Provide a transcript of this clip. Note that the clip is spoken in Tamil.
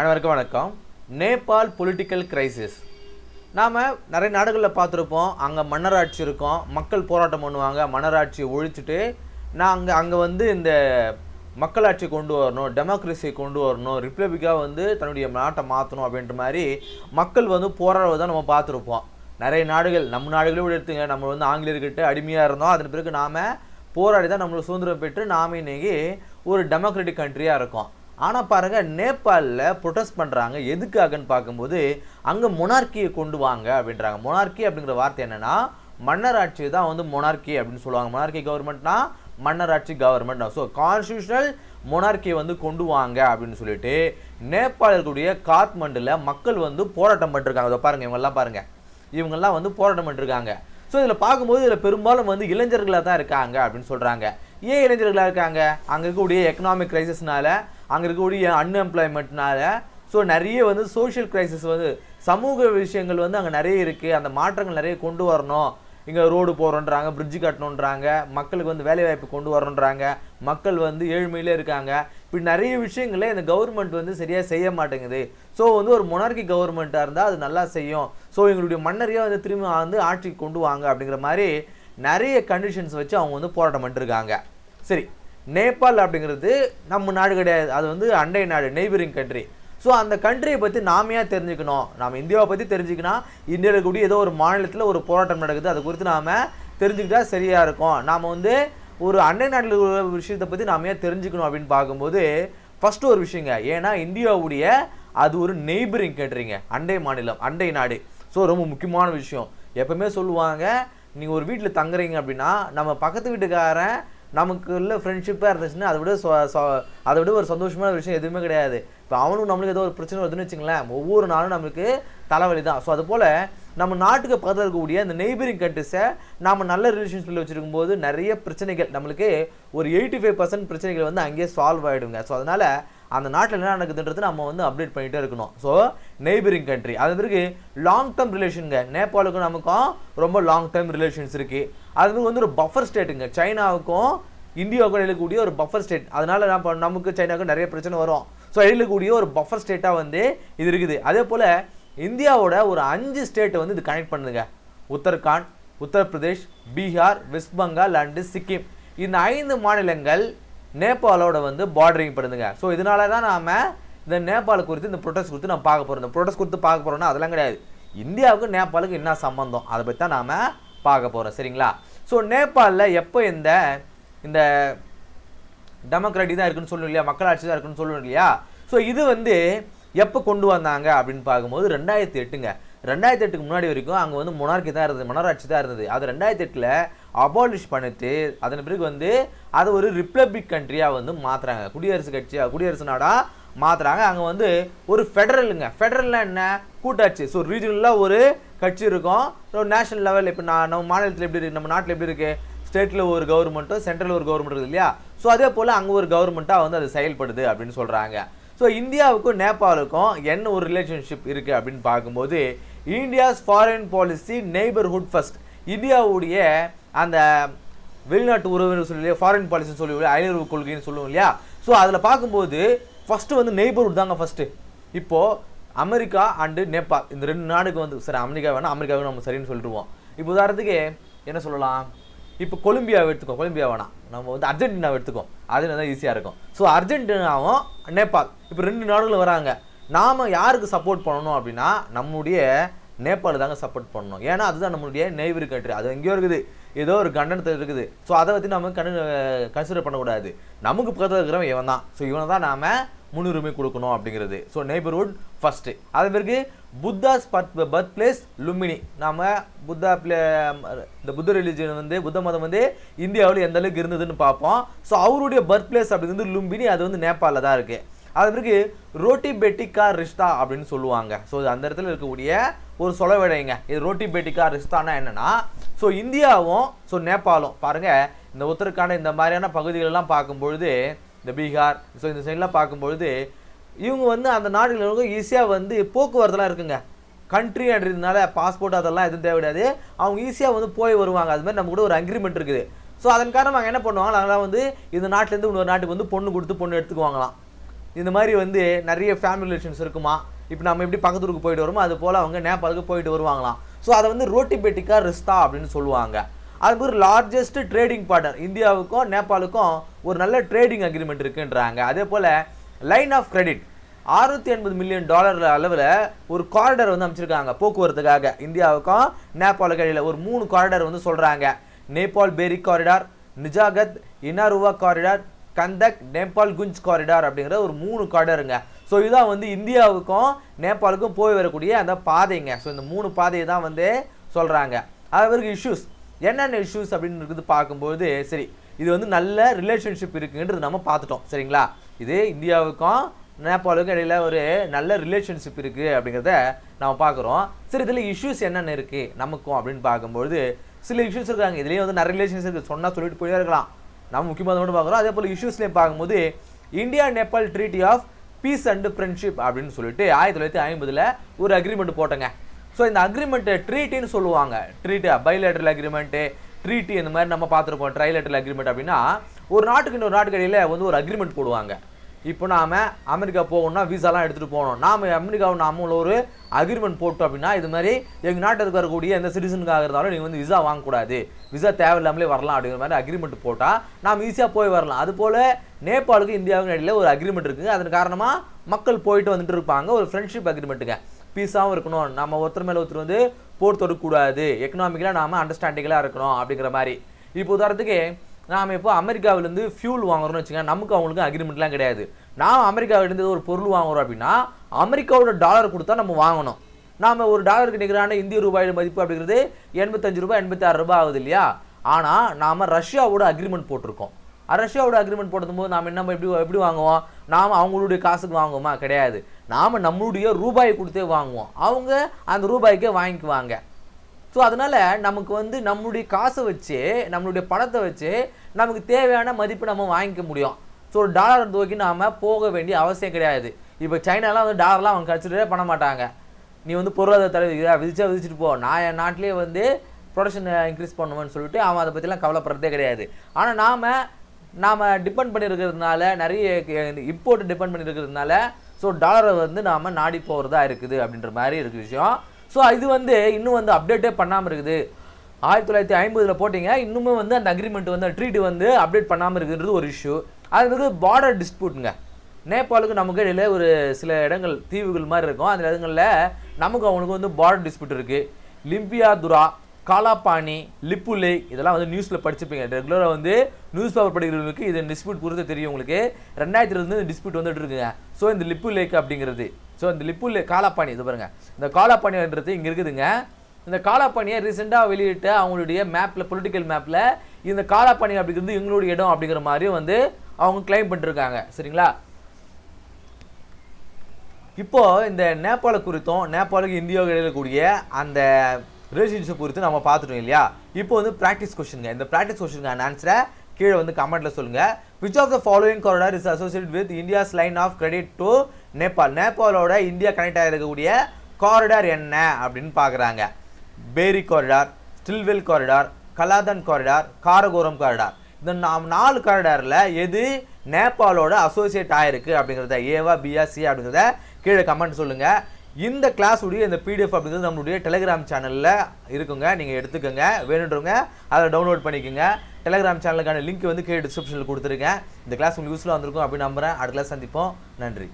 அனைவருக்கும் வணக்கம். நேபாள் பொலிட்டிக்கல் கிரைசிஸ் நாம் நிறைய நாடுகளில் பார்த்துருப்போம். அங்கே மன்னராட்சி இருக்கும். மக்கள் போராட்டம் பண்ணுவாங்க. மன்னராட்சியை ஒழிச்சிட்டு நான் அங்கே அங்கே வந்து இந்த மக்களாட்சி கொண்டு வரணும் டெமோக்ரஸியை கொண்டு வரணும் ரிப்பப்ளிக்காக வந்து தன்னுடைய நாட்டை மாற்றணும் அப்படின்ற மாதிரி மக்கள் வந்து போராடுவதை நம்ம பார்த்துருப்போம். நிறைய நாடுகள் நம்ம நாடுகளே கூட எடுத்துங்க. நம்ம வந்து ஆங்கிலேயர்கிட்ட அடிமையாக இருந்தோம். அதன் பிறகு நாம் போராடி தான் நம்மளுக்கு சுதந்திரம் பெற்று நாம் இன்றைக்கி ஒரு டெமோக்ராட்டிக் கண்ட்ரியாக இருக்கோம். ஆனால் பாருங்கள் நேபாளில் ப்ரொட்டஸ்ட் பண்ணுறாங்க எதுக்காகன்னு பார்க்கும்போது அங்கே மொனார்க்கியை கொண்டு வாங்க அப்படின்றாங்க. மொனார்க்கி அப்படிங்கிற வார்த்தை என்னென்னா மன்னராட்சி தான் வந்து மொனார்க்கி அப்படின்னு சொல்லுவாங்க. மொனார்க்கி கவர்மெண்ட்னா மன்னராட்சி கவர்மெண்ட் ஸோ கான்ஸ்டியூஷனல் மொனார்க்கியை வந்து கொண்டு வாங்க அப்படின்னு சொல்லிட்டு நேபாளில் இருக்கக்கூடிய காத்மண்டில் மக்கள் வந்து போராட்டம் பண்ணிருக்காங்க. அதை பாருங்கள் இவங்கெல்லாம் பாருங்கள் இவங்கெல்லாம் வந்து போராட்டம் பண்ணிருக்காங்க. ஸோ இதில் பார்க்கும்போது இதில் பெரும்பாலும் வந்து இளைஞர்களாக தான் இருக்காங்க அப்படின்னு சொல்கிறாங்க ஏன் இளைஞர்களாக இருக்காங்க? அங்கே இருக்கக்கூடிய எக்கனாமிக் கிரைசிஸ்னால அங்கே இருக்கக்கூடிய அன்எம்ப்ளாய்மெண்ட்னால ஸோ நிறைய வந்து சோஷியல் கிரைசிஸ் வந்து சமூக விஷயங்கள் வந்து அங்கே நிறைய இருக்குது அந்த மாற்றங்கள் நிறைய கொண்டு வரணும். இங்கே ரோடு போகிறோன்றாங்க பிரிட்ஜு கட்டணுன்றாங்க மக்களுக்கு வந்து வேலைவாய்ப்பு கொண்டு வரணுன்றாங்க மக்கள் வந்து ஏழ்மையிலே இருக்காங்க. இப்படி நிறைய விஷயங்களை இந்த கவர்மெண்ட் வந்து சரியாக செய்ய மாட்டேங்குது. ஸோ வந்து ஒரு மொனார்கி கவர்மெண்ட்டாக இருந்தால் அது நல்லா செய்யும். ஸோ எங்களுடைய மன்னரையாக வந்து திரும்ப வந்து ஆட்சிக்கு கொண்டு வாங்க அப்படிங்கிற மாதிரி நிறைய கண்டிஷன்ஸ் வச்சு அவங்க வந்து போராட்டம் பண்ணிட்டுருக்காங்க சரி. நேபாள் அப்படிங்கிறது நம்ம நாடு கிடையாது. அது வந்து அண்டை நாடு நெய்பரிங் கண்ட்ரி ஸோ அந்த கண்ட்ரியை பற்றி நாம ஏன் தெரிஞ்சுக்கணும்? நம்ம இந்தியாவை பற்றி தெரிஞ்சுக்கணும் இந்தியாவில் இருக்கக்கூடிய ஏதோ ஒரு மாநிலத்தில் ஒரு போராட்டம் நடக்குது. அது குறித்து நாம் தெரிஞ்சுக்கிட்டா சரியாக இருக்கும். நாம் வந்து ஒரு அண்டை நாட்டில் உள்ள விஷயத்தை பற்றி நாம் ஏன் தெரிஞ்சுக்கணும் அப்படின்னு பார்க்கும்போது ஃபஸ்ட்டு ஒரு விஷயங்க. ஏன்னா இந்தியாவுடைய அது ஒரு நெய்பரிங் கண்ட்ரிங்க அண்டை மாநிலம் அண்டை நாடு. ஸோ ரொம்ப முக்கியமான விஷயம். எப்பவுமே சொல்லுவாங்க நீங்கள் ஒரு வீட்டில் தங்குறீங்க அப்படின்னா நம்ம பக்கத்து வீட்டுக்காரன் நமக்கு உள்ள ஃப்ரெண்ட்ஷிப்பாக இருந்துச்சுன்னா அதை விட சொ- அதை விட ஒரு சந்தோஷமான விஷயம் எதுவுமே கிடையாது. இப்போ அவனும் நம்மளுக்கு ஏதோ ஒரு பிரச்சனை வருதுன்னு வச்சுங்களேன் ஒவ்வொரு நாளும் நம்மளுக்கு தலைவலி தான். ஸோ அதுபோல் நம்ம நாட்டுக்கு பக்கத்தில் இருக்கக்கூடிய இந்த நெய்பரிங் கண்ட்ரிஸை நாம் நல்ல ரிலேஷன்ஷிப்பில் வச்சுருக்கும் போது நிறைய பிரச்சனைகள் நம்மளுக்கு ஒரு எயிட்டி ஃபைவ் பர்சன்ட் பிரச்சனைகள் வந்து அங்கேயே சால்வ் ஆகிடுங்க ஸோ அதனால் அந்த நாட்டில் என்ன நடக்குதுன்றது நம்ம வந்து அப்டேட் பண்ணிகிட்டே இருக்கணும். ஸோ நெய்பரிங் கண்ட்ரி அது பிறகு லாங் டேர்ம் ரிலேஷனுங்க நேபாளுக்கும் நமக்கும் ரொம்ப லாங் டேர்ம் ரிலேஷன்ஸ் இருக்குது அது வந்து ஒரு பஃபர் ஸ்டேட்டுங்க சைனாவுக்கும் இந்தியாவுக்கும் எழுதக்கூடிய ஒரு பஃபர் ஸ்டேட் அதனால் நம்ம நமக்கு சைனாவுக்கும் நிறைய பிரச்சனை வரும். ஸோ எழுதக்கூடிய ஒரு பஃபர் ஸ்டேட்டாக வந்து இது இருக்குது. அதே போல் இந்தியாவோட ஒரு அஞ்சு ஸ்டேட்டை வந்து இது கனெக்ட் பண்ணுதுங்க. Uttarakhand Uttar Pradesh Bihar west Bengal and Sikkim. இந்த ஐந்து மாநிலங்கள் நேபாளோட வந்து பார்டரிங் பண்ணுதுங்க ஸோ இதனால தான் நாம் இந்த நேபாள் குறித்து இந்த ப்ரொட்டஸ்ட் குறித்து நம்ம பார்க்க போகிறோம் இந்த ப்ரொடெஸ்ட் குறித்து பார்க்க போகிறோம்னா அதெல்லாம் கிடையாது. இந்தியாவுக்கு நேபாளுக்கு என்ன சம்பந்தம்? அதை பற்றி தான் நாம் பார்க்க போகிறோம் சரிங்களா? ஸோ நேபாளில் எப்போ இந்த இந்த டெமோக்ராட்டி தான் இருக்குன்னு சொல்லணும் இல்லையா? மக்களாட்சி தான் இருக்குன்னு சொல்லணும் இல்லையா? ஸோ இது வந்து எப்போ கொண்டு வந்தாங்க அப்படின்னு பார்க்கும்போது ரெண்டாயிரத்தி எட்டுங்க. ரெண்டாயிரத்தி எட்டுக்கு முன்னாடி வரைக்கும் அங்கே வந்து மொனார்க்கி தான் இருந்தது மனராட்சி தான் இருந்தது. அது ரெண்டாயிரத்தி எட்டில் அபாலிஷ் பண்ணிட்டு அதன் பிறகு வந்து அதை ஒரு ரிப்பப்ளிக் கண்ட்ரியாக வந்து மாற்றுறாங்க குடியரசு கட்சியாக குடியரசு நாடாக மாற்றுறாங்க அங்கே வந்து ஒரு ஃபெடரலுங்க ஃபெடரல்னால் என்ன? கூட்டாட்சி. ஸோ ரீஜனலாக ஒரு கட்சி இருக்கும். ஸோ நேஷனல் லெவல் இப்போ நான் நம்ம மாநிலத்தில் எப்படி இருக்குது நம்ம நாட்டில் எப்படி இருக்குது ஸ்டேட்டில் ஒரு கவர்மெண்ட்டும் சென்ட்ரல் ஒரு கவர்மெண்ட் இருக்குது இல்லையா? ஸோ அதே போல் அங்கே ஒரு கவர்மெண்ட்டாக வந்து அது செயல்படுது அப்படின்னு சொல்கிறாங்க ஸோ இந்தியாவுக்கும் நேபாளுக்கும் என்ன ஒரு ரிலேஷன்ஷிப் இருக்குது அப்படின்னு பார்க்கும்போது India's foreign policy neighbourhood first இந்தியாவுடைய அந்த வெளிநாட்டு உறவுன்னு சொல்லி ஃபாரின் பாலிசின்னு சொல்லி அயலுறவு கொள்கைன்னு சொல்லுவோம் இல்லையா? ஸோ அதில் பார்க்கும்போது ஃபஸ்ட்டு வந்து நெய்பர்ஹுட் தாங்க ஃபஸ்ட்டு இப்போது அமெரிக்கா அண்டு நேபாள். இந்த ரெண்டு நாடுக்கு வந்து சரி அமெரிக்கா வேணால் அமெரிக்காவை நம்ம சரின்னு சொல்லிடுவோம். இப்போ உதாரணத்துக்கு என்ன சொல்லலாம்? இப்போ கொலம்பியாவை எடுத்துக்கோ கொலம்பியா வேணாம் நம்ம வந்து அர்ஜென்டினாவை எடுத்துக்கோ. அது தான் ஈஸியாக இருக்கும். ஸோ அர்ஜென்டினாவும் நேபாள். இப்போ ரெண்டு நாடுகளும் வராங்க. நாம் யாருக்கு சப்போர்ட் பண்ணணும் அப்படின்னா நம்முடைய நேபாள் தாங்க சப்போர்ட் பண்ணணும். ஏன்னா அதுதான் நம்மளுடைய நெய்வர் கண்ட்ரி அது எங்கேயோ இருக்குது. ஏதோ ஒரு கண்டனத்தில் இருக்குது. ஸோ அதை பற்றி நம்ம கண் கன்சிடர் பண்ணக்கூடாது. நமக்கு பக்கத்தில் இருக்கிறவன் இவன் தான் ஸோ இவனை தான் நாம் முன்னுரிமை கொடுக்கணும் அப்படிங்கிறது. ஸோ நெய்பர்ஹுட் ஃபஸ்ட்டு அது பிறகு புத்தாஸ் பர்த் பிளேஸ் லும்பினி நாம் புத்தா பிளே இந்த புத்த ரிலிஜன் வந்து புத்த மதம் வந்து இந்தியாவில் எந்த அளவுக்கு இருந்ததுன்னு பார்ப்போம். ஸோ அவருடைய பர்த் பிளேஸ் அப்படிங்கிறது லும்பினி அது வந்து நேபாளில் தான் இருக்குது அது பிறகு ரோட்டி பெட்டிக்கா ரிஷ்தா அப்படின்னு சொல்லுவாங்க. ஸோ அந்த இடத்துல இருக்கக்கூடிய ஒரு சொலவிடைங்க இது ரோட்டி பெட்டிக்கா ரிஷ்தானா என்னன்னா ஸோ இந்தியாவும் ஸோ நேபாளும். பாருங்கள் இந்த உத்தரகாண்ட் இந்த மாதிரியான பகுதிகளெல்லாம் பார்க்கும்பொழுது இந்த பீகார் ஸோ இந்த சைட்லாம் பார்க்கும்பொழுது இவங்க வந்து அந்த நாடுகளுக்கு ஈஸியாக வந்து போக்குவரத்துலாம் இருக்குங்க. கண்ட்ரி அப்படின்றதுனால பாஸ்போர்ட் அதெல்லாம் எதுவும் தேவை கிடையாது அவங்க ஈஸியாக வந்து போய் வருவாங்க. அது மாதிரி நம்ம கூட ஒரு அக்ரிமெண்ட் இருக்குது. ஸோ அதன் காரணமாக என்ன பண்ணுவாங்க அதெல்லாம் வந்து இந்த நாட்டிலேருந்து இன்னொரு நாட்டுக்கு வந்து பொண்ணு கொடுத்து பொண்ணு எடுத்துக்குவாங்களாம். இந்த மாதிரி வந்து நிறைய ஃபேமிலி ரிலேஷன்ஸ் இருக்குமா? இப்போ நம்ம எப்படி பக்கத்து ஊருக்கு போயிட்டு வருமோ அது போல் அவங்க நேபாளுக்கு போயிட்டு வருவாங்களாம். ஸோ அதை வந்து ரோட்டிபெட்டிக்கா ரிஸ்தா அப்படின்னு சொல்லுவாங்க. அது மாதிரி லார்ஜஸ்ட் ட்ரேடிங் பார்ட்னர் இந்தியாவுக்கும் நேபாளுக்கும் ஒரு நல்ல ட்ரேடிங் அக்ரிமெண்ட் இருக்குன்றாங்க. அதே போல் லைன் ஆஃப் கிரெடிட் அறுநூத்தி எண்பது மில்லியன் டாலர் அளவில் ஒரு காரிடர் வந்து அமைச்சிருக்காங்க போக்குவரத்துக்காக. இந்தியாவுக்கும் நேபாளுக்கு இடையில் ஒரு மூணு காரிடர் வந்து சொல்கிறாங்க Nepal Bheri corridor Nijgadh Inaruwa corridor Gandak Nepalgunj corridor அப்படிங்கிற ஒரு மூணு காரிடாருங்க ஸோ இதுதான் வந்து இந்தியாவுக்கும் நேபாளுக்கும் போய் வரக்கூடிய அந்த பாதைங்க. ஸோ இந்த மூணு பாதையை தான் வந்து சொல்கிறாங்க அது இஷ்யூஸ் என்னென்ன இஷ்யூஸ் அப்படின்னு இருக்குது பார்க்கும்போது சரி இது வந்து நல்ல ரிலேஷன்ஷிப் இருக்குன்றது நம்ம பார்த்துட்டோம். சரிங்களா? இது இந்தியாவுக்கும் நேபாளுக்கும் இடையில ஒரு நல்ல ரிலேஷன்ஷிப் இருக்குது அப்படிங்கிறத நம்ம பார்க்குறோம். சரி இதில் இஷ்யூஸ் என்னென்ன இருக்குது நமக்கும் அப்படின்னு பார்க்கும்போது சில இஷ்யூஸ் இருக்காங்க. இதுலேயும் வந்து நிறைய ரிலேஷன்ஸ் இருக்குது சொன்னால் சொல்லிட்டு போயிட்டே இருக்கலாம் நம்ம முக்கியமாக மட்டும் பார்க்குறோம்? அதே போல் இஷ்யூஸ்லேயும் பார்க்கும்போது India Nepal treaty of peace and friendship அப்படின்னு சொல்லிட்டு ஆயிரத்தி தொள்ளாயிரத்தி ஐம்பதில் ஒரு அக்ரிமெண்ட் போட்டங்க. ஸோ இந்த அக்ரிமெண்ட்டு ட்ரீட்டின்னு சொல்லுவாங்க. ட்ரீட்டு பைலேட்டரல் அக்ரிமெண்ட்டு ட்ரீட்டி இந்த மாதிரி நம்ம பார்த்துருப்போம் ட்ரைலேட்டரல் அக்ரிமெண்ட் அப்படின்னா ஒரு நாட்டுக்கு இன்னொரு நாட்டுக்கு இடையில வந்து ஒரு அக்ரிமெண்ட் போடுவாங்க. இப்போ நாம அமெரிக்கா போகணும்னா விசாலாம் எடுத்துகிட்டு போகணும். நாம அமெரிக்காவை நாம ஒரு அக்ரிமெண்ட் போட்டோம் அப்படின்னா இது மாதிரி எங்கள் நாட்டில் இருக்கக்கூடிய எந்த சிட்டிசனுக்காக இருந்தாலும் நீங்கள் வந்து விசா வாங்கக்கூடாது. விசா தேவையில்லாமலே வரலாம் அப்படிங்கிற மாதிரி அக்ரிமெண்ட் போட்டால் நாம் ஈஸியாக போய் வரலாம். அதுபோல் நேபாளுக்கு இந்தியாவுக்கும் இடையில ஒரு அக்ரிமெண்ட் இருக்குங்க அதன் காரணமாக மக்கள் போயிட்டு வந்துட்டு இருப்பாங்க. ஒரு ஃப்ரெண்ட்ஷிப் அக்ரிமெண்ட்டுங்க பீஸாகவும் இருக்கணும். நம்ம ஒருத்தர் மேலே ஒருத்தர் வந்து போர் தொடுக்கக்கூடாது. எக்கனாமிக்கலாக நாம் அண்டர்ஸ்டாண்டிங்கலாக இருக்கணும் அப்படிங்கிற மாதிரி. இப்போ உதாரணத்துக்கு நாம் இப்போ அமெரிக்காவிலேருந்து ஃபியூல் வாங்குறோம்னு வச்சுக்கோங்க நமக்கு அவங்களுக்கு அக்ரிமெண்ட்லாம் கிடையாது. நாம் அமெரிக்காவிலேருந்து ஒரு பொருள் வாங்குறோம் அப்படின்னா அமெரிக்காவோட டாலர் கொடுத்தா நம்ம வாங்கணும். நாம் ஒரு டாலருக்கு நிகரான இந்திய ரூபாயோட மதிப்பு அப்படிங்கிறது எண்பத்தஞ்சு ரூபாய் எண்பத்தாறு ரூபாய் ஆகுது இல்லையா? ஆனால் நாம் ரஷ்யாவோட அக்ரிமெண்ட் போட்டிருக்கோம். ரஷ்யாவோட அக்ரிமெண்ட் போடுறது போது நாம் என்ன எப்படி எப்படி வாங்குவோம்? நாம் அவங்களுடைய காசுக்கு வாங்குவோமா? கிடையாது. நாம் நம்மளுடைய ரூபாயை கொடுத்தே வாங்குவோம். அவங்க அந்த ரூபாய்க்கே வாங்கிக்குவாங்க. ஸோ அதனால் நமக்கு வந்து நம்மளுடைய காசை வச்சு நம்மளுடைய பணத்தை வச்சு நமக்கு தேவையான மதிப்பு நம்ம வாங்கிக்க முடியும். ஸோ டாலர் தூக்கி நாம போக வேண்டிய அவசியம் கிடையாது. இப்போ சைனாலாம் வந்து டாலர்லாம் அவங்க கன்சிடரே பண்ண மாட்டாங்க. நீ வந்து பொருளாதார தலைவர் விதிக்கிறா விதிச்சா விதிச்சுட்டு போ. நான் என் நாட்டிலேயே வந்து ப்ரொடக்ஷன் இன்க்ரீஸ் பண்ணுவேன்னு சொல்லிட்டு அவன் அதை பற்றிலாம் கவலைப்படுறதே கிடையாது. ஆனால் நாம் நாம் டிபெண்ட் பண்ணியிருக்கிறதுனால நிறைய இம்போர்ட் டிபெண்ட் பண்ணியிருக்கிறதுனால ஸோ டாலரை வந்து நாம் நாடி போகிறதா இருக்குது அப்படின்ற மாதிரி இருக்கு விஷயம். ஸோ இது வந்து இன்னும் வந்து அப்டேட்டே பண்ணாமல் இருக்குது. ஆயிரத்தி தொள்ளாயிரத்தி ஐம்பதில் போட்டிங்க. இன்னுமே வந்து அந்த அக்ரிமெண்ட் வந்து ட்ரீட் வந்து அப்டேட் பண்ணாமல் இருக்குன்றது ஒரு இஷ்யூ அது வந்து பார்டர் டிஸ்பியூட்டுங்க நேபாளுக்கு நமக்கு இடையில ஒரு சில இடங்கள் தீவுகள் மாதிரி இருக்கும். அந்த இடங்களில் நமக்கு அவனுக்கு வந்து பார்டர் டிஸ்பியூட் இருக்குது லிம்பியா துரா காலாப்பாணி லிப்பு லேக் இதெல்லாம் வந்து நியூஸில் படிச்சிருப்பீங்க. ரெகுலராக வந்து நியூஸ் பேப்பர் படிக்கிறவங்களுக்கு இது டிஸ்பியூட் குறித்து தெரியும் உங்களுக்கு. ரெண்டாயிரத்தி இருந்து இந்த டிஸ்பியூட் வந்துட்டு இருக்குங்க ஸோ இந்த லிப்பு லேக் அப்படிங்கிறது. ஸோ இந்த லிப்பு லே காலாப்பாணி இது பாருங்க. இந்த காலாப்பாணின்றது இங்கே இருக்குதுங்க. இந்த காலாப்பாணியை ரீசெண்டாக வெளியிட்ட அவங்களுடைய மேப்பில் பொலிட்டிக்கல் மேப்பில் இந்த காலாப்பாணி அப்படிங்கிறது எங்களுடைய இடம் அப்படிங்கிற மாதிரி வந்து அவங்க கிளைம் பண்ணிருக்காங்க. சரிங்களா? இப்போது இந்த நேபாள குறித்தும் நேபாளுக்கு இந்தியாவுக்கு இடையில கூடிய அந்த ரிலேஷன்ஷிப் குறித்து நம்ம பார்த்துட்டோம் இல்லையா? இப்போ வந்து ப்ராக்டிஸ் கொஸ்டின்ங்க இந்த ப்ராக்டிஸ் கொஸ்டினுக்கான ஆன்சரை கீழே வந்து கமெண்ட்டில் சொல்லுங்கள் which of the following corridor is associate with India's line of credit to Nepal நேபாளோட India connect ஆகிருக்கக்கூடிய காரிடார் என்ன அப்படின்னு பார்க்குறாங்க. Bheri corridor Stilwell corridor Kaladan corridor Karakoram corridor இந்த நாம் நாலு காரிடாரில் எது நேபாளோட அசோசியேட் ஆகிருக்கு அப்படிங்கிறத ஏவா பிஆ சி அப்படிங்கிறத கீழே கமெண்ட் சொல்லுங்கள் இந்த கிளாஸுடைய இந்த பிடிஎஃப் அப்படிங்கிறது நம்மளுடைய டெலிகிராம் சேனலில் இருக்குங்க. நீங்கள் எடுத்துக்கோங்க. வேணுன்றவங்க அதை டவுன்லோட் பண்ணிக்கோங்க. டெலிகிராம் சேனலுக்கான லிங்க் வந்து கீழே டிஸ்கிரிப்ஷனில் கொடுத்துருங்க இந்த கிளாஸ் உங்களுக்கு யூஸ்ஃபுல்லாக வந்திருக்கும் அப்படின்னு நம்புறேன். அடுத்த கிளாஸ் சந்திப்போம். நன்றி.